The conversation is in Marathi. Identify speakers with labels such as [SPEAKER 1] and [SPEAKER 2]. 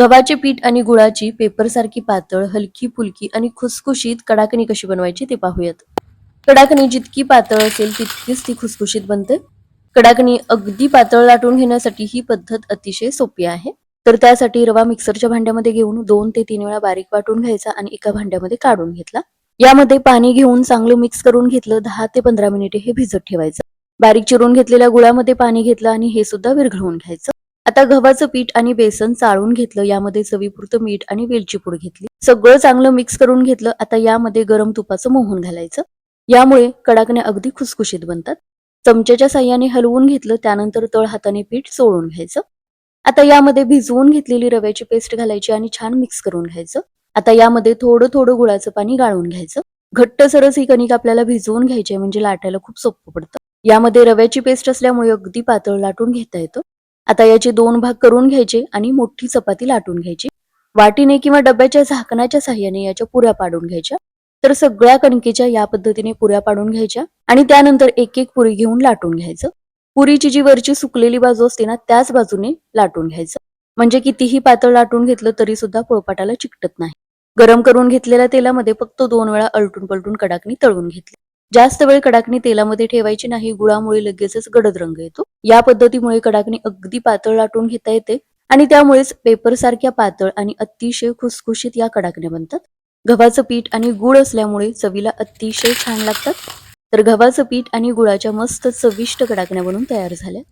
[SPEAKER 1] गव्हाचे पीठ आणि गुळाची पेपरसारखी पातळ हलकी फुलकी आणि खुसखुशीत कडाकणी कशी बनवायची ते पाहूयात. कडाकणी जितकी पातळ असेल तितकीच ती खुसखुशीत बनते. कडाकणी अगदी पातळ लाटून घेण्यासाठी ही पद्धत अतिशय सोपी आहे. तर त्यासाठी रवा मिक्सरच्या भांड्यामध्ये घेऊन दोन ते तीन वेळा बारीक वाटून घ्यायचा आणि एका भांड्यामध्ये काढून घेतला. यामध्ये पाणी घेऊन चांगलं मिक्स करून घेतलं दहा ते पंधरा मिनिटे हे भिजत ठेवायचं. बारीक चिरून घेतलेल्या गुळामध्ये पाणी घेतलं आणि हे सुद्धा विरघळवून घ्यायचं. आता गव्हाचं पीठ आणि बेसन चाळून घेतलं यामध्ये चवीपुरतं मीठ आणि वेलची पूड घेतली. सगळं चांगलं मिक्स करून घेतलं आता यामध्ये गरम तुपाचं मोहन घालायचं. यामुळे कडाकण्या अगदी खुसखुशीत बनतात. चमच्याच्या साह्याने हलवून घेतलं त्यानंतर तळ हाताने पीठ चोळून घ्यायचं. आता यामध्ये भिजवून घेतलेली रव्याची पेस्ट घालायची आणि छान मिक्स करून घ्यायचं. आता यामध्ये थोडं थोडं गुळाचं पाणी गाळून घ्यायचं. घट्ट सरस ही कणिक आपल्याला भिजवून घ्यायची म्हणजे लाटायला खूप सोपं पडतं. यामध्ये रव्याची पेस्ट असल्यामुळे अगदी पातळ लाटून घेता येतं. आता याचे दोन भाग करून घ्यायचे आणि मोठी चपाती लाटून घ्यायची. वाटीने किंवा डब्याच्या झाकणाच्या साह्याने याच्या पुऱ्या पाडून घ्यायच्या. तर सगळ्या कणकेच्या या पद्धतीने पुऱ्या पाडून घ्यायच्या आणि त्यानंतर एक एक पुरी घेऊन लाटून घ्यायचं. पुरीची जी वरची सुकलेली बाजू असते ना त्याच बाजूने लाटून घ्यायचं. म्हणजे कितीही पातळ लाटून घेतलं तरी सुद्धा पोळपाटाला चिकटत नाही. गरम करून घेतलेल्या तेलामध्ये फक्त दोन वेळा अलटून पलटून कडाकणी तळून घेतली. जास्त वेळ कडाकणी तेलामध्ये ठेवायची नाही गुळामुळे लगेचच गडद रंग येतो. या पद्धतीमुळे कडाकणी अगदी पातळ लाटून घेता येते आणि त्यामुळेच पेपर सारख्या पातळ आणि अतिशय खुसखुशीत या कडाकण्या बनतात. गव्हाचं पीठ आणि गुळ असल्यामुळे चवीला अतिशय छान लागतात. तर गव्हाचं पीठ आणि गुळाच्या मस्त चविष्ट कडाकण्या बनून तयार झाल्या.